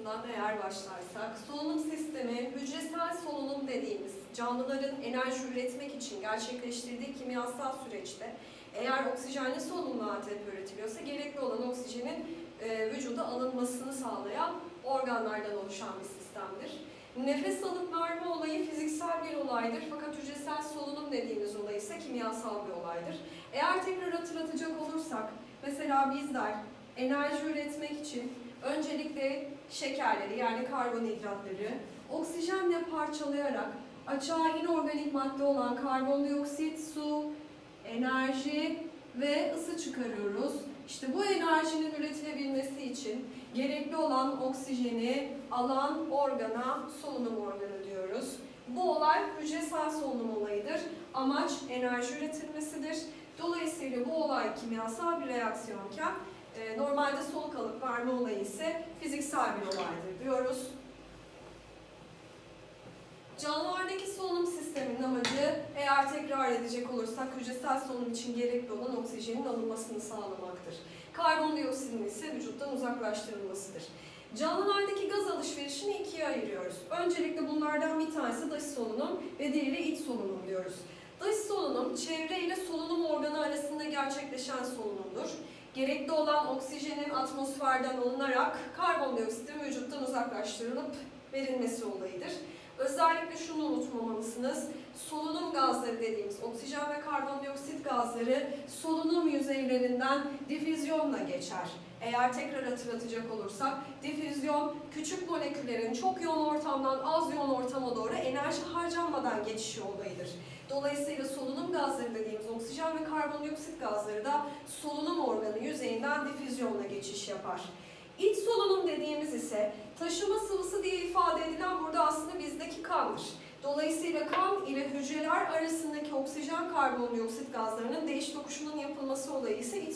aşamasından eğer başlarsak, solunum sistemi hücresel solunum dediğimiz canlıların enerji üretmek için gerçekleştirdiği kimyasal süreçte eğer oksijenli solunumla ATP üretiliyorsa gerekli olan oksijenin e, vücuda alınmasını sağlayan organlardan oluşan bir sistemdir. Nefes alıp verme olayı fiziksel bir olaydır fakat hücresel solunum dediğimiz olay ise kimyasal bir olaydır. Eğer tekrar hatırlatacak olursak, mesela bizler enerji üretmek için öncelikle şekerleri yani karbonhidratları oksijenle parçalayarak açığa inorganik madde olan karbondioksit, su, enerji ve ısı çıkarıyoruz. İşte bu enerjinin üretilebilmesi için gerekli olan oksijeni alan organa solunum organı diyoruz. Bu olay hücresel solunum olayıdır. Amaç enerji üretilmesidir. Dolayısıyla bu olay kimyasal bir reaksiyonken e, normalde soluk alıp verme olayı ise fiziksel bir olaydır diyoruz. Canlılardaki solunum sisteminin amacı eğer tekrar edecek olursak hücresel solunum için gerekli olan oksijenin alınmasını sağlamaktır. Karbondioksitin ise vücuttan uzaklaştırılmasıdır. Canlılardaki gaz alışverişini ikiye ayırıyoruz. Öncelikle bunlardan bir tanesi dış solunum ve diğeri iç solunum diyoruz. Dış solunum çevre ile solunum organı arasında gerçekleşen solunumdur. Gerekli olan oksijenin atmosferden alınarak karbondioksitin vücuttan uzaklaştırılıp verilmesi olayıdır. Özellikle şunu unutmamalısınız. Solunum gazları dediğimiz oksijen ve karbondioksit gazları solunum yüzeylerinden difüzyonla geçer. Eğer tekrar hatırlatacak olursak, difüzyon küçük moleküllerin çok yoğun ortamdan az yoğun ortama doğru enerji harcanmadan geçişi olayıdır. Dolayısıyla solunum gazları dediğimiz oksijen ve karbondioksit gazları da solunum organı yüzeyinden difüzyonla geçiş yapar. İç solunum dediğimiz ise taşıma sıvısı diye ifade edilen burada aslında bizdeki kandır. Dolayısıyla kan ile hücreler arasındaki oksijen karbondioksit gazlarının değiş tokuşunun yapılması olayı ise iç